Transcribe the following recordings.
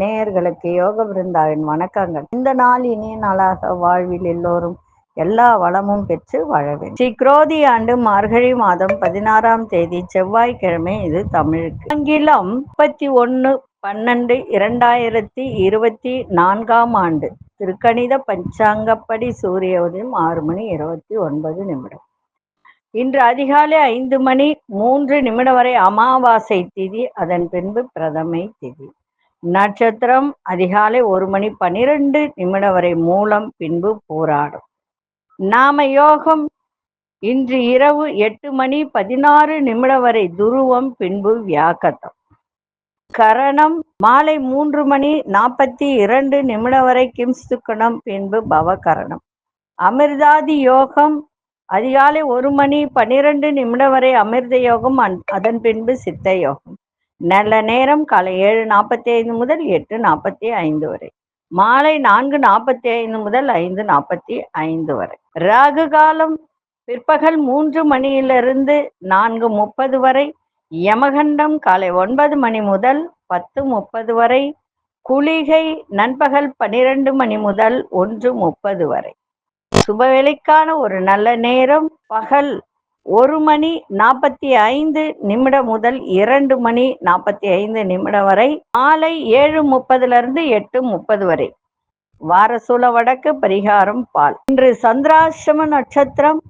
நேயர்களுக்கு யோக பிருந்தாவின் வணக்கங்கள். இந்த நாள் இனிய நாளாக வாழ்வில் எல்லோரும் எல்லா வளமும் பெற்று வாழ வேண்டும். ஸ்ரீ குரோதி ஆண்டு மார்கழி மாதம் பதினாறாம் தேதி செவ்வாய்க்கிழமை இது தமிழுக்கு. ஆங்கிலம் முப்பத்தி ஒன்று பன்னெண்டு இரண்டாயிரத்தி இருபத்தி நான்காம் ஆண்டு. திருக்கணித பஞ்சாங்கப்படி சூரிய உதயம் ஆறு மணி இருபத்தி ஒன்பது நிமிடம். இன்று அதிகாலை ஐந்து மணி மூன்று நிமிடம் வரை அமாவாசை திதி அதன் பின்பு பிரதமை திதி. நட்சத்திரம் அதிகாலை ஒரு மணி பனிரெண்டு நிமிடம் வரை மூலம் பின்பு போராடும். நாம யோகம் இன்று இரவு எட்டு மணி பதினாறு நிமிடம் வரை துருவம் பின்பு வியாக்கத்தம். கரணம் மாலை மூன்று மணி நாற்பத்தி இரண்டு நிமிடம் வரை கிம்ஸ்துக்கணம் பின்பு பவகரணம் அமிர்தாதி யோகம் அதிகாலை ஒரு மணி பன்னிரண்டு நிமிடம் வரை அமிர்த யோகம் அன்- அதன் பின்பு சித்த யோகம். நல்ல நேரம் காலை ஏழு நாற்பத்தி ஐந்து முதல் எட்டு நாற்பத்தி ஐந்து வரை. மாலை நான்கு நாற்பத்தி ஐந்து முதல் ஐந்து நாற்பத்தி ஐந்து வரை. ராகு காலம் பிற்பகல் மூன்று மணியிலிருந்து நான்கு முப்பது வரை. யமகண்டம் காலை ஒன்பது மணி முதல் பத்து முப்பது வரை. குளிகை நண்பகல் பன்னிரண்டு மணி முதல் ஒன்று முப்பது வரை. சுபவேளைக்கான ஒரு நல்ல நேரம். பகல் ஒரு மணி நாற்பத்தி ஐந்து நிமிடம் முதல் இரண்டு மணி நாற்பத்தி ஐந்து நிமிடம் வரை மாலை ஏழு முப்பதுல இருந்து எட்டு முப்பது வரை. வாரசூல வடக்கு பரிகாரம் பால். இன்று சந்திராசிரம நட்சத்திரம்.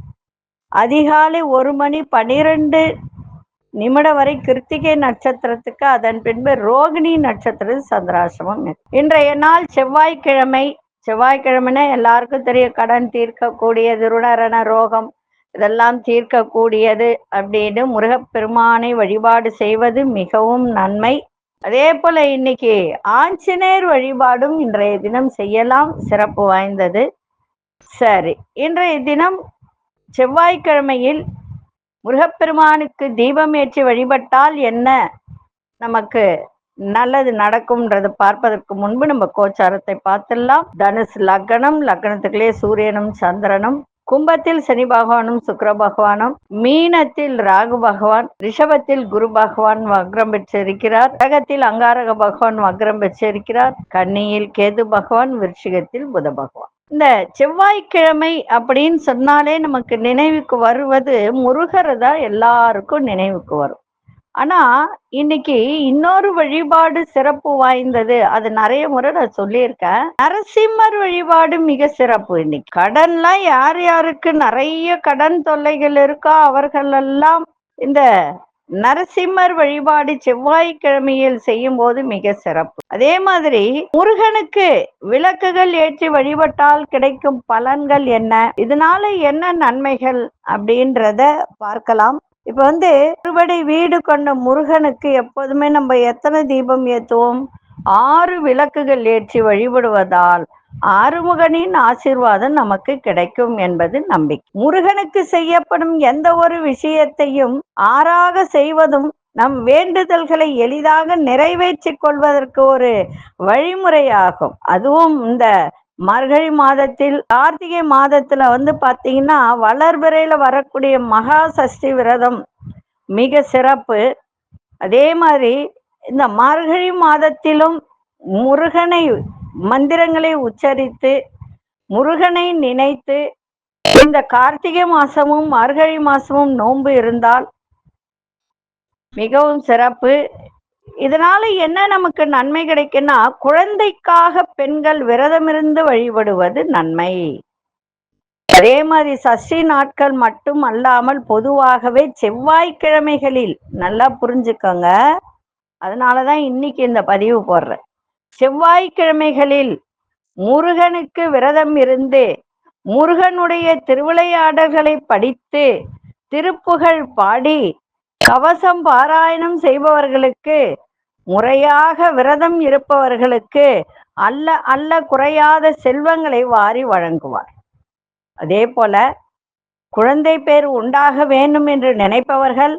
அதிகாலை ஒரு மணி பனிரெண்டு நிமிடம் வரை கிருத்திகை நட்சத்திரத்துக்கு அதன் பின்பு ரோகிணி நட்சத்திர சந்திராசிரமம் இன்றைய நாள் செவ்வாய்க்கிழமை. செவ்வாய்க்கிழமைனா எல்லாருக்கும் தெரியும் கடன் தீர்க்கக்கூடியது ருணரண ரோகம் இதெல்லாம் தீர்க்கக்கூடியது அப்படின்னு முருகப்பெருமானை வழிபாடு செய்வது மிகவும் நன்மை. அதே போல இன்னைக்கு ஆஞ்சநேயர் வழிபாடும் இன்றைய தினம் செய்யலாம். சிறப்பு வாய்ந்தது. சரி இன்றைய தினம் செவ்வாய்க்கிழமையில் முருகப்பெருமானுக்கு தீபம் ஏற்றி வழிபட்டால் என்ன? நமக்கு நல்லது நடக்கும்ன்றது பார்ப்பதற்கு முன்பு நம்ம கோச்சாரத்தை பார்த்துடலாம். தனுஷ் லக்னம் லக்னத்துக்குள்ளே சூரியனும் சந்திரனும் கும்பத்தில் சனி பகவானும் சுக்கர பகவானும் மீனத்தில் ராகு பகவான் ரிஷபத்தில் குரு பகவான் வக்ரம் பெற்றிருக்கிறார். கடகத்தில் அங்காரக பகவான் வக்ரம் பெற்றிருக்கிறார். கன்னியில் கேது பகவான் விருஷிகத்தில் புத பகவான். இந்த செவ்வாய்க்கிழமை அப்படின்னு சொன்னாலே நமக்கு நினைவுக்கு வருவது முருகர் தான் எல்லாருக்கும் நினைவுக்கு வரும். ஆனா இன்னைக்கு இன்னொரு வழிபாடு சிறப்பு வாய்ந்தது. அது நிறைய முறை நான் சொல்லியிருக்கேன். நரசிம்மர் வழிபாடு மிக சிறப்பு. இன்னைக்கு கடன்லாம் யார் யாருக்கு நிறைய கடன் தொல்லைகள் இருக்கோ அவர்கள் எல்லாம் இந்த நரசிம்மர் வழிபாடு செவ்வாய்க்கிழமையில் செய்யும் போது மிக சிறப்பு. அதே மாதிரி முருகனுக்கு விளக்குகள் ஏற்றி வழிபட்டால் கிடைக்கும் பலன்கள் என்ன? இதனால என்ன நன்மைகள் அப்படின்றத பார்க்கலாம். இப்ப வந்து அறுபடை வீடு கொண்ட முருகனுக்கு எப்போதுமே நம்ம எத்தனை தீபம் ஏற்றுவோம் ஆறு விளக்குகள் ஏற்றி வழிபடுவதால் ஆறுமுகனின் ஆசிர்வாதம் நமக்கு கிடைக்கும் என்பது நம்பிக்கை. முருகனுக்கு செய்யப்படும் எந்த ஒரு விஷயத்தையும் ஆறாக செய்வதும் நம் வேண்டுதல்களை எளிதாக நிறைவேற்றிக் கொள்வதற்கு ஒரு வழிமுறையாகும். அதுவும் இந்த மார்கழி மாதத்தில் கார்த்திகை மாதத்துல வந்து பாத்தீங்கன்னா வளர்பிறையில வரக்கூடிய மகா சஷ்டி விரதம் மிக சிறப்பு. அதே மாதிரி இந்த மார்கழி மாதத்திலும் முருகனை மந்திரங்களை உச்சரித்து முருகனை நினைத்து இந்த கார்த்திகை மாசமும் மார்கழி மாசமும் நோன்பு இருந்தால் மிகவும் சிறப்பு. இதனால என்ன நமக்கு நன்மை கிடைக்குன்னா குழந்தைக்காக பெண்கள் விரதமிருந்து வழிபடுவது நன்மை. அதே மாதிரி சஷ்டி நாட்கள் மட்டும் அல்லாமல் பொதுவாகவே செவ்வாய்க்கிழமைகளில் நல்லா புரிஞ்சுக்கோங்க. அதனாலதான் இன்னைக்கு இந்த பதிவு போடுறேன். செவ்வாய்க்கிழமைகளில் முருகனுக்கு விரதம் இருந்து முருகனுடைய திருவிளையாடல்களை படித்து திருப்புகழ் பாடி கவசம் பாராயணம் செய்பவர்களுக்கு முறையாக விரதம் இருப்பவர்களுக்கு அல்ல அல்ல குறையாத செல்வங்களை வாரி வழங்குவார். அதே போல குழந்தை பேர் உண்டாக வேண்டும் என்று நினைப்பவர்கள்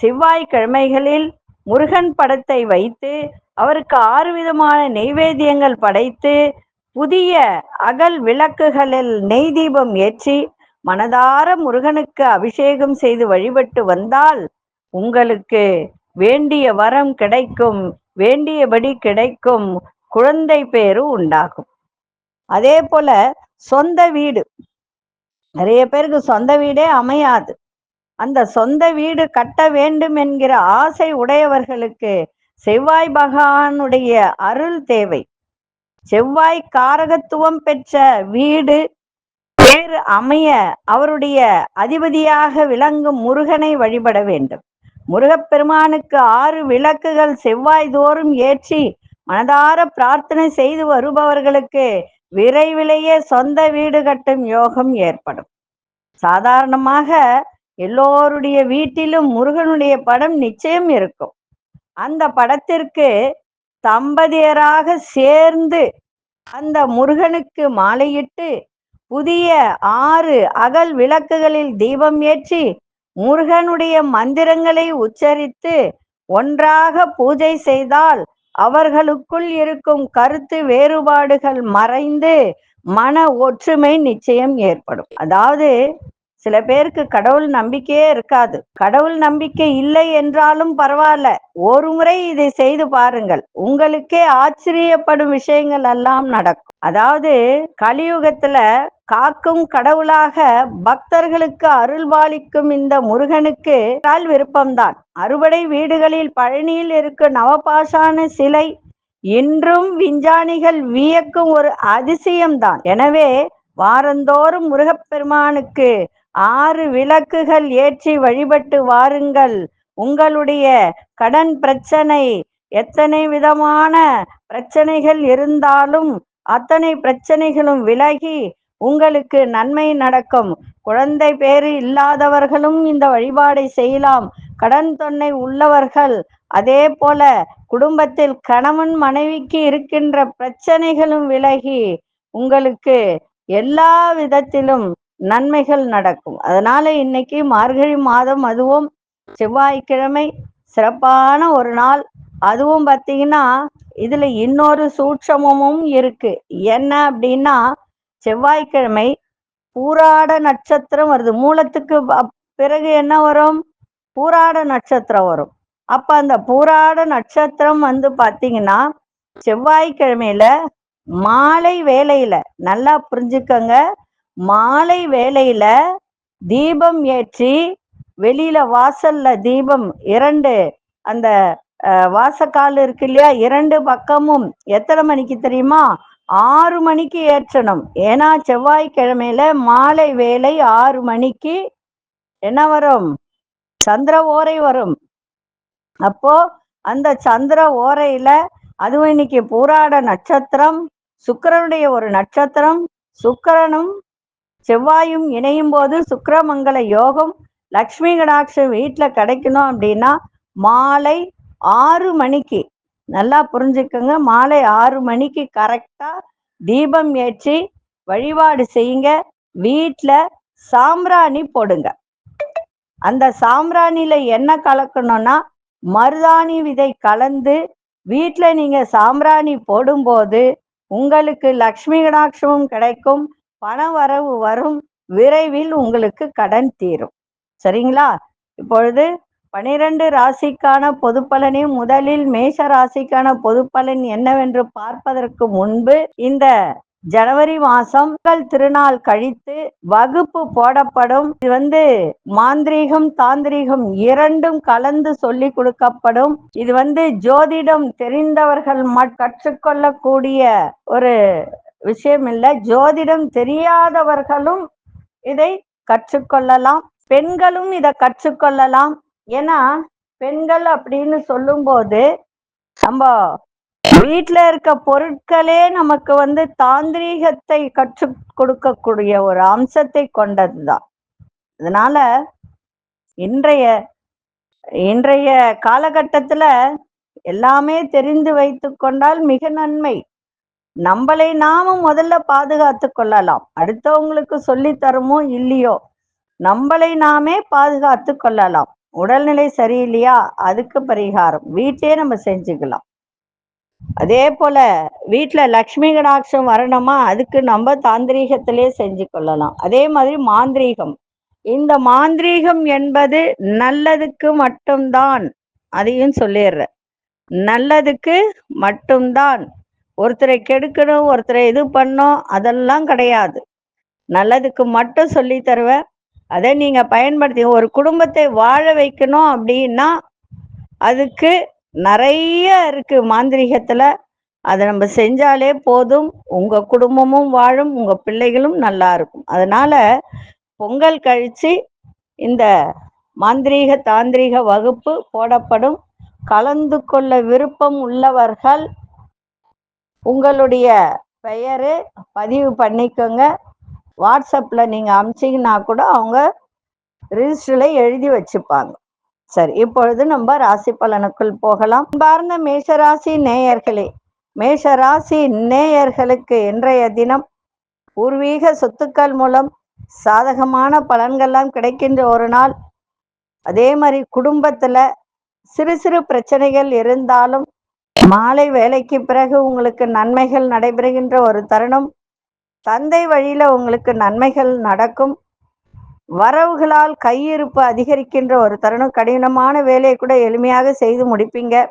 செவ்வாய்க்கிழமைகளில் முருகன் படத்தை வைத்து அவருக்கு ஆறு விதமான நெய்வேத்தியங்கள் படைத்து புதிய அகல் விளக்குகளில் நெய் தீபம் ஏற்றி மனதார முருகனுக்கு அபிஷேகம் செய்து வழிபட்டு வந்தால் உங்களுக்கு வேண்டிய வரம் கிடைக்கும் வேண்டியபடி கிடைக்கும் குழந்தை பேரு உண்டாகும். அதே போல சொந்த வீடு. நிறைய பேருக்கு சொந்த வீடே அமையாது. அந்த சொந்த வீடு கட்ட வேண்டும் என்கிற ஆசை உடையவர்களுக்கு செவ்வாய் பகவானுடைய அருள் தேவை. செவ்வாய் காரகத்துவம் பெற்ற வீடு பேர் அமைய அவருடைய அதிபதியாக விளங்கும் முருகனை வழிபட வேண்டும். முருகப்பெருமானுக்கு ஆறு விளக்குகள் செவ்வாய் தோறும் ஏற்றி மனதார பிரார்த்தனை செய்து வருபவர்களுக்கு விரைவிலேயே சொந்த வீடு கட்டும் யோகம் ஏற்படும். சாதாரணமாக எல்லோருடைய வீட்டிலும் முருகனுடைய படம் நிச்சயம் இருக்கும். அந்த படத்திற்கு தம்பதியராக சேர்ந்து அந்த முருகனுக்கு மாலையிட்டு புதிய ஆறு அகல் விளக்குகளில் தீபம் ஏற்றி முருகனுடைய மந்திரங்களை உச்சரித்து ஒன்றாக பூஜை செய்தால் அவர்களுக்குள் இருக்கும் கருத்து வேறுபாடுகள் மறைந்து மன ஒற்றுமை நிச்சயம் ஏற்படும். அதாவது சில பேருக்கு கடவுள் நம்பிக்கையே இருக்காது. கடவுள் நம்பிக்கை இல்லை என்றாலும் பரவாயில்ல. ஒரு முறை இதை செய்து பாருங்கள். உங்களுக்கே ஆச்சரியப்படும் விஷயங்கள் எல்லாம் நடக்கும். அதாவது கலியுகத்துல காக்கும் கடவுளாக பக்தர்களுக்கு அருள்வாளிக்கும் இந்த முருகனுக்கு விருப்பம்தான். அறுபடை வீடுகளில் பழனியில் இருக்கும் நவபாஷான சிலை இன்றும் விஞ்ஞானிகள் வியக்கும் ஒரு அதிசயம்தான். எனவே வாரந்தோறும் முருகப்பெருமானுக்கு ஆறு விளக்குகள் ஏற்றி வழிபட்டு வாருங்கள். உங்களுடைய கடன் பிரச்சனை எத்தனை விதமான பிரச்சனைகள் இருந்தாலும் அத்தனை பிரச்சனைகளும் விலகி உங்களுக்கு நன்மை நடக்கும். குழந்தை பேரு இல்லாதவர்களும் இந்த வழிபாடை செய்யலாம். கடன் தொன்னை உள்ளவர்கள் அதே போல குடும்பத்தில் கணவன் மனைவிக்கு இருக்கின்ற பிரச்சனைகளும் விலகி உங்களுக்கு எல்லா விதத்திலும் நன்மைகள் நடக்கும். அதனால இன்னைக்கு மார்கழி மாதம் அதுவும் செவ்வாய்க்கிழமை சிறப்பான ஒரு நாள். அதுவும் பார்த்தீங்கன்னா இதுல இன்னொரு சூட்சமும் இருக்கு. என்ன அப்படின்னா செவ்வாய்க்கிழமை பூராட நட்சத்திரம் வருது. மூலத்துக்கு பிறகு என்ன வரும்? பூராட நட்சத்திரம் வரும். அப்ப அந்த பூராட நட்சத்திரம் வந்து பாத்தீங்கன்னா செவ்வாய்க்கிழமையில மாலை வேலையில நல்லா புரிஞ்சுக்கங்க. மாலை வேலையில தீபம் ஏற்றி வெளியில வாசல்ல தீபம் இரண்டு அந்த வாசக்கால் இருக்கு இல்லையா? இரண்டு பக்கமும். எத்தனை மணிக்கு தெரியுமா? ஆறு மணிக்கு ஏற்றணும். ஏன்னா செவ்வாய்க்கிழமையில மாலை வேலை ஆறு மணிக்கு என்ன வரும்? சந்திர ஓரை வரும். அப்போ அந்த சந்திர ஓரையில அதுவும் இன்னைக்கு பூராட நட்சத்திரம் சுக்கரனுடைய ஒரு நட்சத்திரம் சுக்கரனும் செவ்வாயும் இணையும் போது சுக்கரமங்கல யோகம் லக்ஷ்மி கடாட்சம் வீட்டில் கிடைக்கணும் அப்படின்னா மாலை ஆறு மணிக்கு நல்லா புரிஞ்சுக்கோங்க. மாலை ஆறு மணிக்கு கரெக்டா தீபம் ஏற்றி வழிபாடு செய்யுங்க. வீட்டில் சாம்பிராணி போடுங்க. அந்த சாம்பிராணியில என்ன கலக்கணும்னா மருதாணி விதை கலந்து வீட்டில் நீங்க சாம்பிராணி போடும்போது உங்களுக்கு லக்ஷ்மி கடாட்சமும் கிடைக்கும். பண வரவு வரும். விரைவில் உங்களுக்கு கடன் தீரும். சரிங்களா? இப்பொழுது பனிரெண்டு ராசிக்கான பொது முதலில் மேஷ ராசிக்கான பொது பலன் என்னவென்று பார்ப்பதற்கு முன்பு இந்த ஜனவரி மாசம் திருநாள் கழித்து வகுப்பு போடப்படும். இது வந்து மாந்திரீகம் தாந்திரீகம் இரண்டும் கலந்து சொல்லி கொடுக்கப்படும். இது வந்து ஜோதிடம் தெரிந்தவர்கள் கற்றுக்கொள்ளக்கூடிய ஒரு விஷயம் இல்லை ஜோதிடம் தெரியாதவர்களும் இதை கற்றுக்கொள்ளலாம். பெண்களும் இதை கற்றுக்கொள்ளலாம். ஏன்னா பெண்கள் அப்படின்னு சொல்லும்போது நம்ம வீட்டுல இருக்க பொருட்களே நமக்கு வந்து தாந்திரீகத்தை கற்றுக் கொடுக்கக்கூடிய ஒரு அம்சத்தை கொண்டதுதான். அதனால இன்றைய இன்றைய காலகட்டத்துல எல்லாமே தெரிந்து வைத்து கொண்டால் மிக நன்மை. நம்மளை நாமும் முதல்ல பாதுகாத்து கொள்ளலாம். அடுத்தவங்களுக்கு சொல்லி தருமோ இல்லையோ நம்மளை நாமே பாதுகாத்து கொள்ளலாம். உடல்நிலை சரியில்லையா? அதுக்கு பரிகாரம். வீட்டே நம்ம செஞ்சுக்கலாம். அதே போல வீட்டுல லக்ஷ்மி கடாட்சம் வரணுமா? அதுக்கு நம்ம தாந்திரீகத்திலே செஞ்சு கொள்ளலாம் அதே மாதிரி மாந்திரீகம். இந்த மாந்திரீகம் என்பது நல்லதுக்கு மட்டும்தான். அதையும் சொல்லிடுற நல்லதுக்கு மட்டும்தான். ஒருத்தரை கெடுக்கணும் ஒருத்தரை இது பண்ணும் அதெல்லாம் கிடையாது. நல்லதுக்கு மட்டும் சொல்லி தருவேன். அதை நீங்க பயன்படுத்தி ஒரு குடும்பத்தை வாழ வைக்கணும் அப்படின்னா அதுக்கு நிறைய இருக்கு மாந்திரிகத்துல. அதை நம்ம செஞ்சாலே போதும். உங்க குடும்பமும் வாழும். உங்க பிள்ளைகளும் நல்லா இருக்கும். அதனால பொங்கல் கழிச்சு இந்த மாந்திரீக தாந்திரீக வகுப்பு போடப்படும். கலந்து கொள்ள விருப்பம் உள்ளவர்கள் உங்களுடைய பெயரு பதிவு பண்ணிக்கோங்க. வாட்ஸ்அப்பில் நீங்கள் அமிச்சிங்கன்னா கூட அவங்க ரிஜிஸ்டரில் எழுதி வச்சுப்பாங்க. சரி இப்பொழுது நம்ம ராசி பலனுக்குள் போகலாம். பார்ந்த மேஷராசி நேயர்களே மேஷராசி நேயர்களுக்கு இன்றைய தினம் பூர்வீக சொத்துக்கள் மூலம் சாதகமான பலன்கள்லாம் கிடைக்கின்ற ஒரு நாள். அதே மாதிரி குடும்பத்தில் சிறு சிறு பிரச்சனைகள் இருந்தாலும் மாலை வேலைக்கு பிறகு உங்களுக்கு நன்மைகள் நடைபெறுகின்ற ஒரு தருணம். தந்தை வழியில உங்களுக்கு நன்மைகள் நடக்கும். வரவுகளால் கையிருப்பு அதிகரிக்கின்ற ஒரு தருணம். கடினமான வேலையை கூட எளிமையாக செய்து முடிப்பீங்க.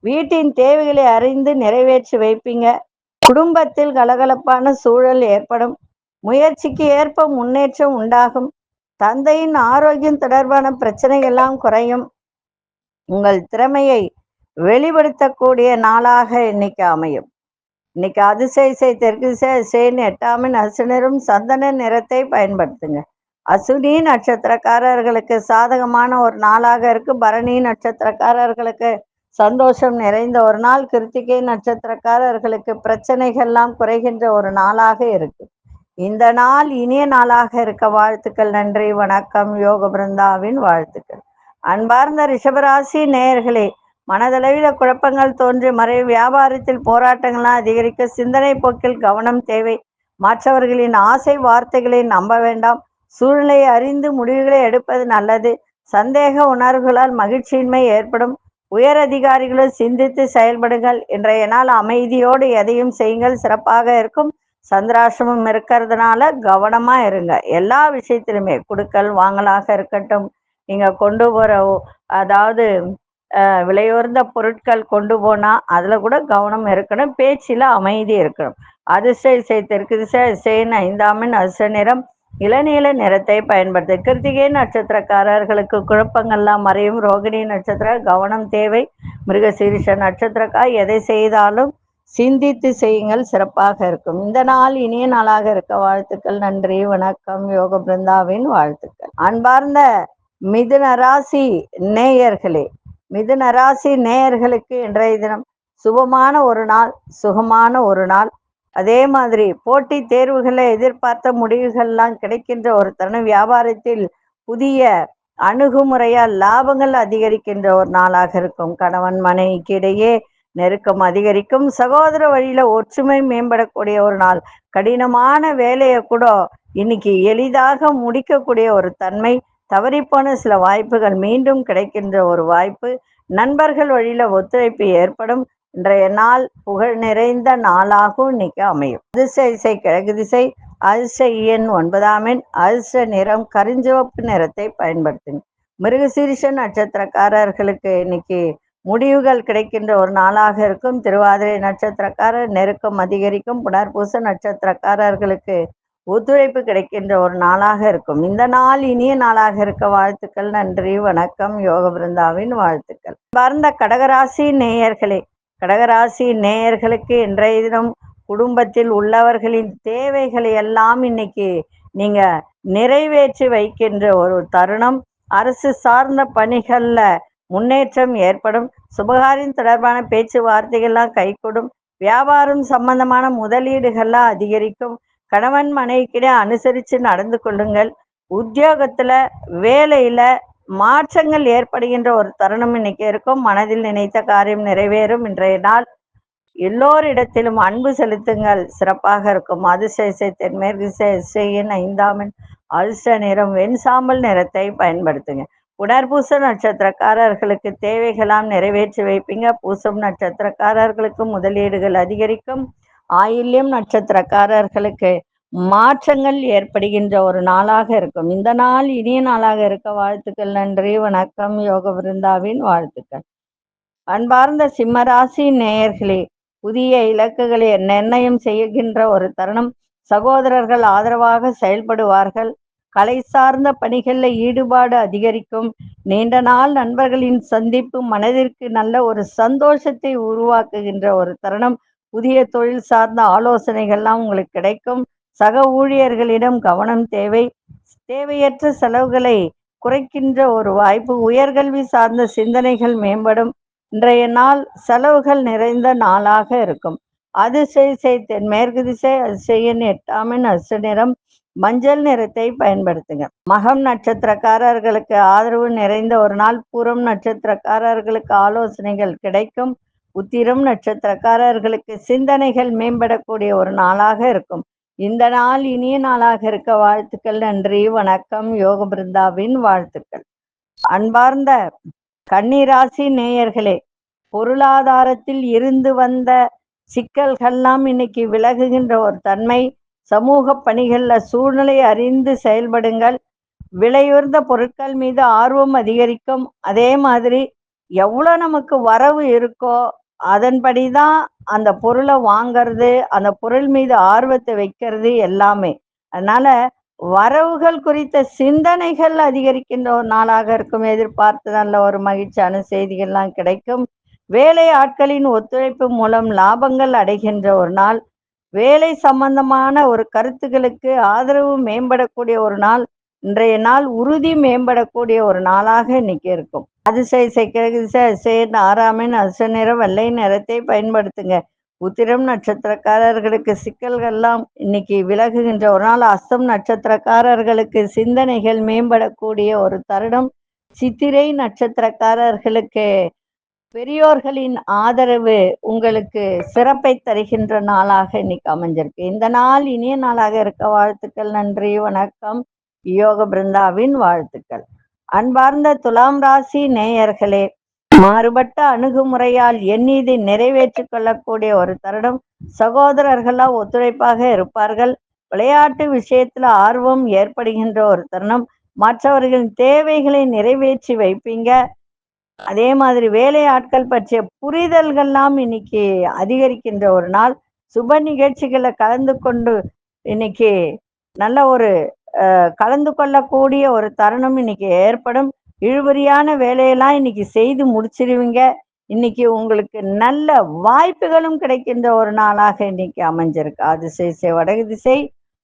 வீட்டின் தேவைகளை அறிந்து நிறைவேற்றி வைப்பீங்க. குடும்பத்தில் கலகலப்பான சூழல் ஏற்படும். முயற்சிக்கு ஏற்ப முன்னேற்றம் உண்டாகும். தந்தையின் ஆரோக்கியம் தொடர்பான பிரச்சனைகள்லாம் குறையும். உங்கள் திறமையை வெளிப்படுத்தக்கூடிய நாளாக இன்னைக்கு அமையும். இன்னைக்கு அதிசய செய் தெற்கு திசை எட்டாமின் அசுனரும் சந்தன நிறத்தை பயன்படுத்துங்க. அசுனி நட்சத்திரக்காரர்களுக்கு சாதகமான ஒரு நாளாக இருக்கு. பரணி நட்சத்திரக்காரர்களுக்கு சந்தோஷம் நிறைந்த ஒரு நாள். கிருத்திகை நட்சத்திரக்காரர்களுக்கு பிரச்சனைகள்லாம் குறைகின்ற ஒரு நாளாக இருக்கு. இந்த நாள் இனிய நாளாக இருக்க வாழ்த்துக்கள். நன்றி வணக்கம். யோக பிருந்தாவின் வாழ்த்துக்கள். அன்பார்ந்த ரிஷபராசி நேயர்களே மனதளவில் குழப்பங்கள் தோன்றி மறை வியாபாரத்தில் போராட்டங்கள்லாம் அதிகரிக்க சிந்தனை போக்கில் கவனம் தேவை. மற்றவர்களின் ஆசை வார்த்தைகளை நம்ப வேண்டாம். சூழ்நிலையை அறிந்து முடிவுகளை எடுப்பது நல்லது. சந்தேக உணர்வுகளால் மகிழ்ச்சியின்மை ஏற்படும். உயர் அதிகாரிகளும் சிந்தித்து செயல்படுங்கள். இன்றைய நாள் அமைதியோடு எதையும் செய்யுங்கள். சிறப்பாக இருக்கும். சந்திராசிரமம் இருக்கிறதுனால கவனமா இருங்க. எல்லா விஷயத்திலுமே குடுக்கல் வாங்கலாக இருக்கட்டும். நீங்க கொண்டு போற அதாவது விலையுயர்ந்த பொருட்கள் கொண்டு போனால் அதில் கூட கவனம் இருக்கணும் பேச்சில் அமைதி இருக்கணும். அதிர்ஷ்ட இசை தெற்கு திசை இசையின் ஐந்தாமின் அதிர்ஷ்ட நிறம் இளநீல நிறத்தை பயன்படுத்து. கிருத்திகை நட்சத்திரக்காரர்களுக்கு குழப்பங்கள்லாம் மறையும். ரோகிணி நட்சத்திர கவனம் தேவை மிருகசீரிஷ நட்சத்திரக்கா எதை செய்தாலும் சிந்தித்து செய்யுங்கள் சிறப்பாக இருக்கும். இந்த நாள் இனிய நாளாக இருக்க வாழ்த்துக்கள் நன்றி வணக்கம் யோக பிருந்தாவின் வாழ்த்துக்கள். அன்பார்ந்த மிதுன ராசி நேயர்களே மிதுன ராசி நேயர்களுக்கு இன்றைய தினம் சுபமான ஒரு நாள் சுகமான ஒரு நாள். அதே மாதிரி போட்டி தேர்வுகளை எதிர்பார்த்த முடிவுகள்லாம் கிடைக்கின்ற ஒரு தருணம் வியாபாரத்தில் புதிய அணுகுமுறையால் லாபங்கள் அதிகரிக்கின்ற ஒரு நாளாக இருக்கும். கணவன் மனைவிக்கு இடையே நெருக்கம் அதிகரிக்கும். சகோதர வழியில ஒற்றுமை மேம்படக்கூடிய ஒரு நாள். கடினமான வேலையை கூட இன்னைக்கு எளிதாக முடிக்கக்கூடிய ஒரு தன்மை தவறிப்போன சில வாய்ப்புகள் மீண்டும் கிடைக்கின்ற ஒரு வாய்ப்பு. நண்பர்கள் வழியில ஒத்துழைப்பு ஏற்படும். இன்றைய நாள் புகழ் நிறைந்த நாளாகவும் இன்னைக்கு அமையும். அதிர்ஷ்ட இசை கிழக்கு திசை அதிர்ஷ்ட இயன் ஒன்பதாம் எண் அதிர்ஷ்ட நிறம் கரிஞ்சிவப்பு நிறத்தை பயன்படுத்துங்க. மிருகசீரிஷ நட்சத்திரக்காரர்களுக்கு இன்னைக்கு முடிவுகள் கிடைக்கின்ற ஒரு நாளாக இருக்கும். திருவாதிரை நட்சத்திரக்காரர் நெருக்கம் அதிகரிக்கும். புனர்பூச நட்சத்திரக்காரர்களுக்கு ஒத்துழைப்பு கிடைக்கின்ற ஒரு நாளாக இருக்கும். இந்த நாள் இனிய நாளாக இருக்க வாழ்த்துக்கள் நன்றி வணக்கம் யோக பிருந்தாவின் வாழ்த்துக்கள். பரந்த கடகராசி நேயர்களே கடகராசி நேயர்களுக்கு இன்றைய தினம் குடும்பத்தில் உள்ளவர்களின் தேவைகளை எல்லாம் இன்னைக்கு நீங்க நிறைவேற்றி வைக்கின்ற ஒரு தருணம். அரசு சார்ந்த பணிகள்ல முன்னேற்றம் ஏற்படும். சுபகாரின் தொடர்பான பேச்சுவார்த்தைகள்லாம் கைகூடும். வியாபாரம் சம்பந்தமான முதலீடுகள்லாம் அதிகரிக்கும். கணவன் மனைவிக்கிடையே அனுசரித்து நடந்து கொள்ளுங்கள். உத்தியோகத்துல வேலையில மாற்றங்கள் ஏற்படுகின்ற ஒரு தருணம் இன்னைக்கு இருக்கும். மனதில் நினைத்த காரியம் நிறைவேறும். இன்றைய நாள் எல்லோரிடத்திலும் அன்பு செலுத்துங்கள். சிறப்பாக இருக்கும். அதிசயசை தென்மேற்கு இசையின் ஐந்தாமின் அதிர்ஷ்ட நிறம் வெண்சாம்பல் நிறத்தை பயன்படுத்துங்க. புனர்பூச நட்சத்திரக்காரர்களுக்கு தேவைகளாம் நிறைவேற்றி வைப்பீங்க. பூசம் நட்சத்திரக்காரர்களுக்கு முதலீடுகள் அதிகரிக்கும். ஆயில்யம் நட்சத்திரக்காரர்களுக்கு மாற்றங்கள் ஏற்படுகின்ற ஒரு நாளாக இருக்கும். இந்த நாள் இனிய நாளாக இருக்க வாழ்த்துக்கள் நன்றி வணக்கம். யோக விருந்தாவின் வாழ்த்துக்கள். அன்பார்ந்த சிம்மராசி நேயர்களே புதிய இலக்குகளை நிர்ணயம் செய்கின்ற ஒரு தருணம். சகோதரர்கள் ஆதரவாக செயல்படுவார்கள். கலை சார்ந்த பணிகளில் ஈடுபாடு அதிகரிக்கும். நீண்ட நாள் நண்பர்களின் சந்திப்பு மனதிற்கு நல்ல ஒரு சந்தோஷத்தை உருவாக்குகின்ற ஒரு தருணம். புதிய தொழில் சார்ந்த ஆலோசனைகள்லாம் உங்களுக்கு கிடைக்கும். சக ஊழியர்களிடம் கவனம் தேவை. தேவையற்ற செலவுகளை குறைக்கின்ற ஒரு வாய்ப்பு உயர்கல்வி சார்ந்த சிந்தனைகள் மேம்படும். இன்றைய நாள் செலவுகள் நிறைந்த நாளாக இருக்கும். அதிசய தென் மேற்கு திசை அதிசயன் எட்டாமின் அசு நிறம். மஞ்சள் நிறத்தை பயன்படுத்துங்க. மகம் நட்சத்திரக்காரர்களுக்கு ஆதரவு நிறைந்த ஒரு நாள். பூரம் நட்சத்திரக்காரர்களுக்கு ஆலோசனைகள் கிடைக்கும். உத்திரம் நட்சத்திரக்காரர்களுக்கு சிந்தனைகள் மேம்படக்கூடிய ஒரு நாளாக இருக்கும். இந்த நாள் இனிய நாளாக இருக்க வாழ்த்துக்கள் நன்றி வணக்கம் யோக பிருந்தாவின் வாழ்த்துக்கள். அன்பார்ந்த கன்னிராசி நேயர்களே பொருளாதாரத்தில் இருந்து வந்த சிக்கல்கள்லாம் இன்னைக்கு விலகுகின்ற ஒரு தன்மை சமூக பணிகள்ல சூழ்நிலை அறிந்து செயல்படுங்கள். விலையுயர்ந்த பொருட்கள் மீது ஆர்வம் அதிகரிக்கும். அதே மாதிரி எவ்வளோ நமக்கு வரவு இருக்கோ அதன்படி தான் அந்த பொருளை வாங்கிறது அந்த பொருள் மீது ஆர்வத்தை வைக்கிறது எல்லாமே. அதனால வரவுகள் குறித்த சிந்தனைகள் அதிகரிக்கின்ற ஒரு நாளாக இருக்கும். எதிர்பார்த்து நல்ல ஒரு மகிழ்ச்சியான செய்திகள்லாம் கிடைக்கும். வேலை ஆட்களின் ஒத்துழைப்பு மூலம் லாபங்கள் அடைகின்ற ஒரு நாள். வேலை சம்பந்தமான ஒரு கருத்துக்களுக்கு ஆதரவு மேம்படக்கூடிய ஒரு நாள். இன்றைய நாள் உறுதி மேம்படக்கூடிய ஒரு நாளாக இன்னைக்கு இருக்கும். அதிசய செக்கிறது சேர்ந்த ஆறாமின் அச நிற வெள்ளை நிறத்தை பயன்படுத்துங்க. உத்திரம் நட்சத்திரக்காரர்களுக்கு சிக்கல்கள்லாம் இன்னைக்கு விலகுகின்ற ஒரு நாள். அஸ்தம் நட்சத்திரக்காரர்களுக்கு சிந்தனைகள் மேம்படக்கூடிய ஒரு தருணம். சித்திரை நட்சத்திரக்காரர்களுக்கு பெரியோர்களின் ஆதரவு உங்களுக்கு சிறப்பை தருகின்ற நாளாக இன்னைக்கு அமைஞ்சிருக்கு. இந்த நாள் இனிய நாளாக இருக்க வாழ்த்துக்கள் நன்றி வணக்கம். யோக பிருந்தாவின் வாழ்த்துக்கள். அன்பார்ந்த துலாம் ராசி நேயர்களே மாறுபட்ட அணுகுமுறையால் எண்ணீதி நிறைவேற்றிக் கொள்ளக்கூடிய ஒரு தருணம். சகோதரர்களா ஒத்துழைப்பாக இருப்பார்கள். விளையாட்டு விஷயத்துல ஆர்வம் ஏற்படுகின்ற ஒரு தருணம். மற்றவர்களின் தேவைகளை நிறைவேற்றி வைப்பீங்க. அதே மாதிரி வேலை ஆட்கள் பற்றிய புரிதல்கள்லாம் இன்னைக்கு அதிகரிக்கின்ற ஒரு நாள். சுப நிகழ்ச்சிகளை கலந்து கொண்டு இன்னைக்கு நல்ல ஒரு கலந்து கொள்ளக்கூடிய ஒரு தருணம் இன்னைக்கு ஏற்படும். இழுபறியான வேலையெல்லாம் இன்னைக்கு செய்து முடிச்சிருவீங்க. இன்னைக்கு உங்களுக்கு நல்ல வாய்ப்புகளும் கிடைக்கின்ற ஒரு நாளாக இன்னைக்கு அமைஞ்சிருக்கு. அதிசய வடகு திசை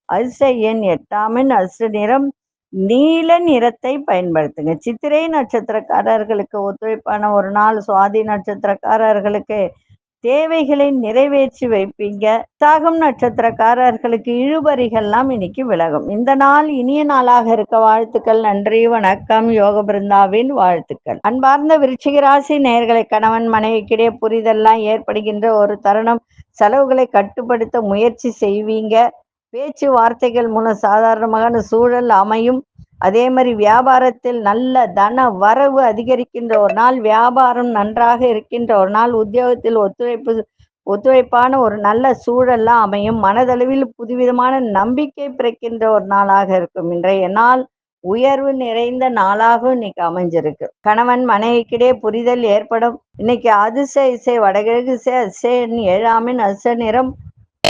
அதிசய எண் எட்டாமின் அசு நிறம் நீல நிறத்தை பயன்படுத்துங்க. சித்திரை நட்சத்திரக்காரர்களுக்கு ஒத்துழைப்பான ஒரு நாள். சுவாதி நட்சத்திரக்காரர்களுக்கு தேவைகளை நிறைவேற்றி வைப்பீங்க. சாகம் நட்சத்திரக்காரர்களுக்கு இழுபறிகள்லாம் இன்னைக்கு விலகும். இந்த நாள் இனிய நாளாக இருக்க வாழ்த்துக்கள் நன்றி வணக்கம். யோக பிருந்தாவின் வாழ்த்துக்கள். அன்பார்ந்த விருச்சிக ராசி நேர்களை கணவன் மனைவிக்கிடையே புரிதெல்லாம் ஏற்படுகின்ற ஒரு தருணம். செலவுகளை கட்டுப்படுத்த முயற்சி செய்வீங்க. பேச்சு வார்த்தைகள் மூலம் சாதாரணமான சூழல் அமையும். அதே மாதிரி வியாபாரத்தில் நல்ல தன வரவு அதிகரிக்கின்ற ஒரு நாள் வியாபாரம் நன்றாக இருக்கின்ற ஒரு நாள் உத்தியோகத்தில் ஒத்துழைப்பு ஒத்துழைப்பான ஒரு நல்ல சூழல்லாம் அமையும். மனதளவில் புதுவிதமான நம்பிக்கை பிறக்கின்ற ஒரு நாளாக இருக்கும். இன்றைய நாள் உயர்வு நிறைந்த நாளாகவும் இன்னைக்கு அமைஞ்சிருக்கு. கணவன் மனைவிக்கிடையே புரிதல் ஏற்படும். இன்னைக்கு அதிசய இசை வடகிழக்கு இசை ஏழாமின் அச நிறம்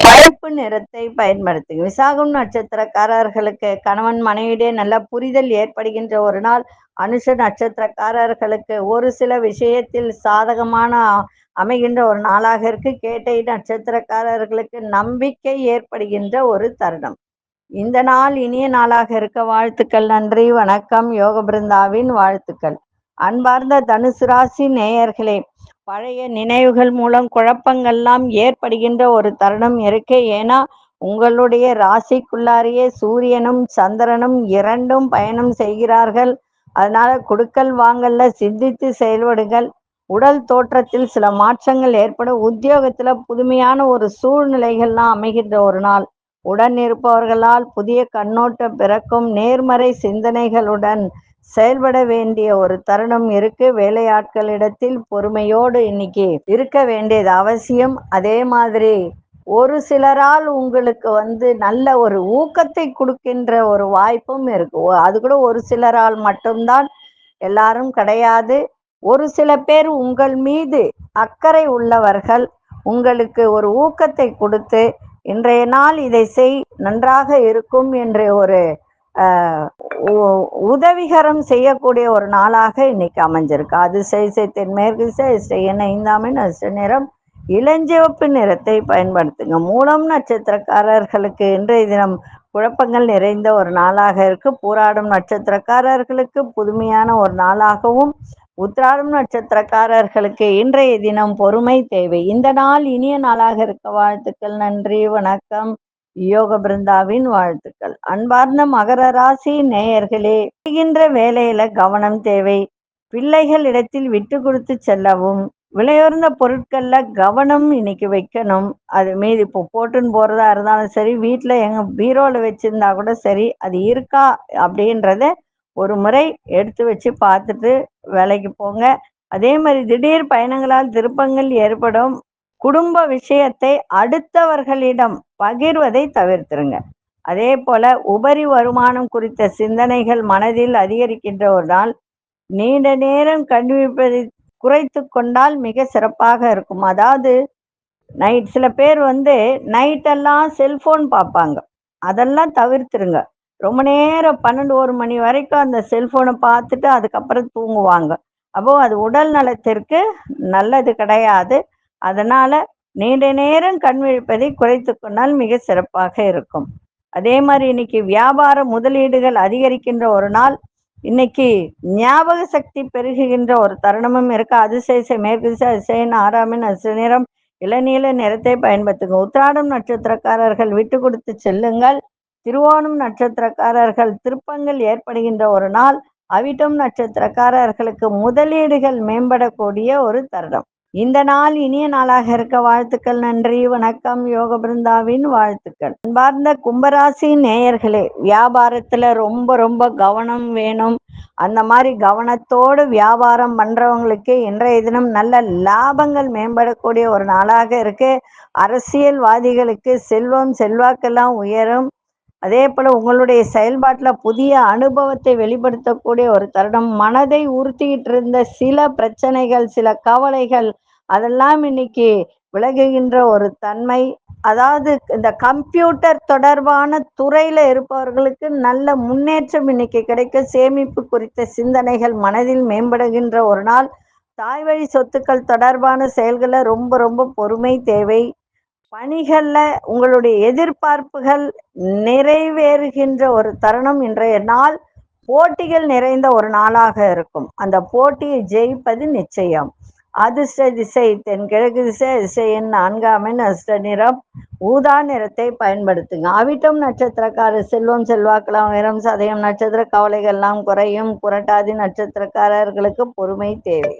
பழுப்பு நிறத்தை பயன்படுத்துங்க. விசாகம் நட்சத்திரக்காரர்களுக்கு கணவன் மனைவியிடையே நல்ல புரிதல் ஏற்படுகின்ற ஒரு நாள். அனுஷ நட்சத்திரக்காரர்களுக்கு ஒரு சில விஷயத்தில் சாதகமான அமைகின்ற ஒரு நாளாக இருக்கு. கேட்டை நட்சத்திரக்காரர்களுக்கு நம்பிக்கை ஏற்படுகின்ற ஒரு தருணம். இந்த நாள் இனிய நாளாக இருக்க வாழ்த்துக்கள் நன்றி வணக்கம். யோக பிருந்தாவின் வாழ்த்துக்கள். அன்பார்ந்த தனுசு ராசி நேயர்களே பழைய நினைவுகள் மூலம் குழப்பங்கள்லாம் ஏற்படுகின்ற ஒரு தருணம் இருக்கு. ஏன்னா உங்களுடைய ராசிக்குள்ளாரியே சூரியனும் சந்திரனும் இரண்டும் பயணம் செய்கிறார்கள். அதனால கொடுக்கல் வாங்கல்ல சிந்தித்து செயல்படுங்கள். உடல் தோற்றத்தில் சில மாற்றங்கள் ஏற்படும் உத்தியோகத்துல புதுமையான ஒரு சூழ்நிலைகள்லாம் அமைகின்ற ஒரு நாள். உடன் இருப்பவர்களால் புதிய கண்ணோட்டம் பிறக்கும். நேர்மறை சிந்தனைகளுடன் செயல்பட வேண்டிய ஒரு தருணம் இருக்கு. வேலையாட்களிடத்தில் பொறுமையோடு இன்னைக்கு இருக்க வேண்டியது அவசியம். அதே மாதிரி ஒரு சிலரால் உங்களுக்கு வந்து நல்ல ஒரு ஊக்கத்தை கொடுக்கின்ற ஒரு வாய்ப்பும் இருக்கு. ஓ, அது கூட ஒரு சிலரால் மட்டும்தான். எல்லாரும் கிடையாது. ஒரு சில பேர் உங்கள் மீது அக்கறை உள்ளவர்கள் உங்களுக்கு ஒரு ஊக்கத்தை கொடுத்து இன்றைய நாள் இதை செய் நன்றாக இருக்கும் என்ற ஒரு உதவிகரம் செய்யக்கூடிய ஒரு நாளாக இன்னைக்கு அமைஞ்சிருக்கு. அது செய் செய் தென்மேற்கு செய் செய் ஐந்தாமின் அஷ்ட நிறம் இளஞ்சிவப்பு நிறத்தை பயன்படுத்துங்க. மூலம் நட்சத்திரக்காரர்களுக்கு இன்றைய தினம் குழப்பங்கள் நிறைந்த ஒரு நாளாக இருக்கு. போராடும் நட்சத்திரக்காரர்களுக்கு புதுமையான ஒரு நாளாகவும் உத்திராடம் நட்சத்திரக்காரர்களுக்கு இன்றைய தினம் பொறுமை தேவை. இந்த நாள் இனிய நாளாக இருக்க வாழ்த்துக்கள். நன்றி வணக்கம். யோக பிருந்தாவின் வாழ்த்துக்கள். அன்பார்ந்த மகர ராசி நேயர்களே செய்கின்ற வேலையில கவனம் தேவை. பிள்ளைகளிடத்தில் விட்டு கொடுத்து செல்லவும் விலையுறந்த பொருட்கள்ல கவனம் இன்னைக்கு வைக்கணும். அது மீது இப்போ போட்டுன்னு போறதா இருந்தாலும் சரி வீட்டில் எங்க பீரோல வச்சிருந்தா கூட சரி அது இருக்கா அப்படின்றத ஒரு முறை எடுத்து வச்சு பார்த்துட்டு வேலைக்கு போங்க. அதே மாதிரி திடீர் பயணங்களால் திருப்பங்கள் ஏற்படும். குடும்ப விஷயத்தை அடுத்தவர்களிடம் பகிர்வதை தவிர்த்துருங்க. அதே போல உபரி வருமானம் குறித்த சிந்தனைகள் மனதில் அதிகரிக்கின்ற ஒரு நாள் நீண்ட நேரம் கண்டுபிடிப்பதை குறைத்து கொண்டால் மிக சிறப்பாக இருக்கும். அதாவது நைட் சில பேர் வந்து நைட்டெல்லாம் செல்போன் பார்ப்பாங்க. அதெல்லாம் தவிர்த்துருங்க. ரொம்ப நேரம் பன்னெண்டு ஒரு மணி வரைக்கும் அந்த செல்போனை பார்த்துட்டு அதுக்கப்புறம் தூங்குவாங்க. அப்போ அது உடல் நலத்திற்கு நல்லது கிடையாது. அதனால நீண்ட நேரம் கண் விழிப்பதை குறைத்து கொண்டால் மிக சிறப்பாக இருக்கும். அதே மாதிரி இன்னைக்கு வியாபார முதலீடுகள் அதிகரிக்கின்ற ஒரு நாள் இன்னைக்கு ஞாபக சக்தி பெருகுகின்ற ஒரு தருணமும் இருக்கு. அதிசய மேற்கு திசை அதிசயன் ஆறாமின் அசு நிறம் இளநீல நிறத்தை பயன்படுத்துங்க. உத்திராடம் நட்சத்திரக்காரர்கள் விட்டு கொடுத்து செல்லுங்கள். திருவோணம் நட்சத்திரக்காரர்கள் திருப்பங்கள் ஏற்படுகின்ற ஒரு நாள் அவிட்டம் நட்சத்திரக்காரர்களுக்கு முதலீடுகள் மேம்படக்கூடிய ஒரு தருணம். இந்த நாள் இனிய நாளாக இருக்க வாழ்த்துக்கள் நன்றி வணக்கம் யோக பிருந்தாவின் வாழ்த்துக்கள். அன்பார்ந்த கும்பராசி நேயர்களே வியாபாரத்துல ரொம்ப ரொம்ப கவனம் வேணும். அந்த மாதிரி கவனத்தோடு வியாபாரம் பண்றவங்களுக்கு இன்றைய தினம் நல்ல லாபங்கள் மேம்படக்கூடிய ஒரு நாளாக இருக்கு. அரசியல்வாதிகளுக்கு செல்வம் செல்வாக்கெல்லாம் உயரும். அதே போல உங்களுடைய செயல்பாட்டுல புதிய அனுபவத்தை வெளிப்படுத்தக்கூடிய ஒரு தருணம். மனதை உறுத்திக்கிட்டு இருந்த சில பிரச்சனைகள் சில கவலைகள் அதெல்லாம் இன்னைக்கு விலகுகின்ற ஒரு தன்மை. அதாவது இந்த கம்ப்யூட்டர் தொடர்பான துறையில இருப்பவர்களுக்கு நல்ல முன்னேற்றம் இன்னைக்கு கிடைக்க சேமிப்பு குறித்த சிந்தனைகள் மனதில் மேம்படுகின்ற ஒரு நாள். தாய் வழி சொத்துக்கள் தொடர்பான செயல்களை ரொம்ப ரொம்ப பொறுமை தேவை. பணிகள்ல உங்களுடைய எதிர்பார்ப்புகள் நிறைவேறுகின்ற ஒரு தருணம் இன்றைய நாள். போட்டிகள் நிறைந்த ஒரு நாளாக இருக்கும். அந்த போட்டியை ஜெயிப்பது நிச்சயம். அதிர்ஷ்ட திசை தென்கிழக்கு திசை திசையின் நான்காமின் அஷ்ட நிறம். ஊதா நிறத்தை பயன்படுத்துங்க. அவிட்டம் நட்சத்திரக்காரர் செல்வம் செல்வாக்கலாம் உயரம். சதயம் நட்சத்திர கவலைகள்லாம் குறையும். புரட்டாதி நட்சத்திரக்காரர்களுக்கு பொறுமை தேவை.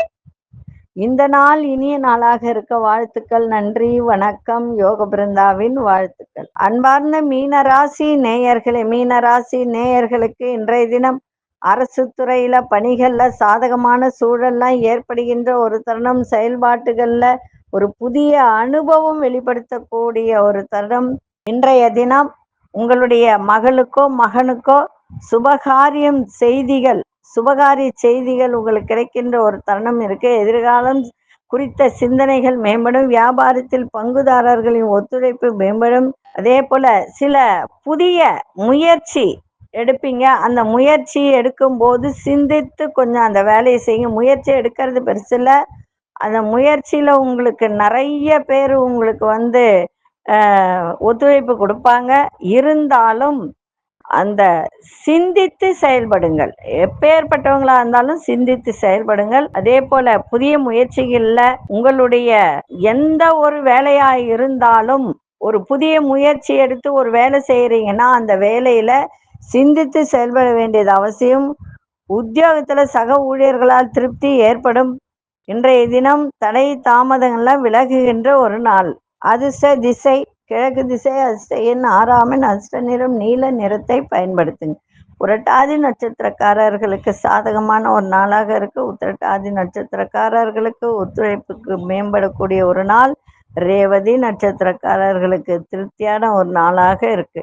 இந்த நாள் இனிய நாளாக இருக்க வாழ்த்துக்கள் நன்றி வணக்கம். யோக பிருந்தாவின் வாழ்த்துக்கள். அன்பார்ந்த மீனராசி நேயர்களே மீனராசி நேயர்களுக்கு இன்றைய தினம் அரசு துறையில பணிகள்ல சாதகமான சூழல்லாம் ஏற்படுகின்ற ஒரு தருணம் செயல்பாட்டுகள்ல ஒரு புதிய அனுபவம் வெளிப்படுத்தக்கூடிய ஒரு தருணம். இன்றைய தினம் உங்களுடைய மகளுக்கோ மகனுக்கோ சுபகாரியம் செய்திகள் சுபகாரிய செய்திகள் உங்களுக்கு கிடைக்கின்ற ஒரு தருணம் இருக்கு. எதிர்காலம் குறித்த சிந்தனைகள் மேம்படும் வியாபாரத்தில் பங்குதாரர்களின் ஒத்துழைப்பு மேம்படும். அதே போல சில புதிய முயற்சி எடுப்பீங்க. அந்த முயற்சி எடுக்கும்போது சிந்தித்து கொஞ்சம் அந்த வேலையை செய்யுங்க. முயற்சி எடுக்கிறது பெருசில்ல அந்த முயற்சியில உங்களுக்கு நிறைய பேர் உங்களுக்கு வந்து ஒத்துழைப்பு கொடுப்பாங்க. இருந்தாலும் அந்த சிந்தித்து செயல்படுங்கள். எப்பேற்பட்டவங்களா இருந்தாலும் சிந்தித்து செயல்படுங்கள். அதே போல புதிய முயற்சிகள்ல உங்களுடைய எந்த ஒரு வேலையா இருந்தாலும் ஒரு புதிய முயற்சி எடுத்து ஒரு வேலை செய்யறீங்கன்னா அந்த வேலையில சிந்தித்து செயல்பட வேண்டியது அவசியம். உத்தியோகத்துல சக ஊழியர்களால் திருப்தி ஏற்படும். இன்றைய தினம் தடை தாமதங்கள்லாம் விலகுகின்ற ஒரு நாள். அதிர்ஷ்ட திசை கிழக்கு திசை அதிர்ஷ்ட எண் அஷ்ட அதிர்ஷ்ட நிறம் நீல நிறத்தை பயன்படுத்துங்க. புரட்டாதி நட்சத்திரக்காரர்களுக்கு சாதகமான ஒரு நாளாக இருக்கு. உத்திரட்டாதி நட்சத்திரக்காரர்களுக்கு ஒத்துழைப்புக்கு மேம்படக்கூடிய ஒரு நாள். ரேவதி நட்சத்திரக்காரர்களுக்கு திருப்தியான ஒரு நாளாக இருக்கு.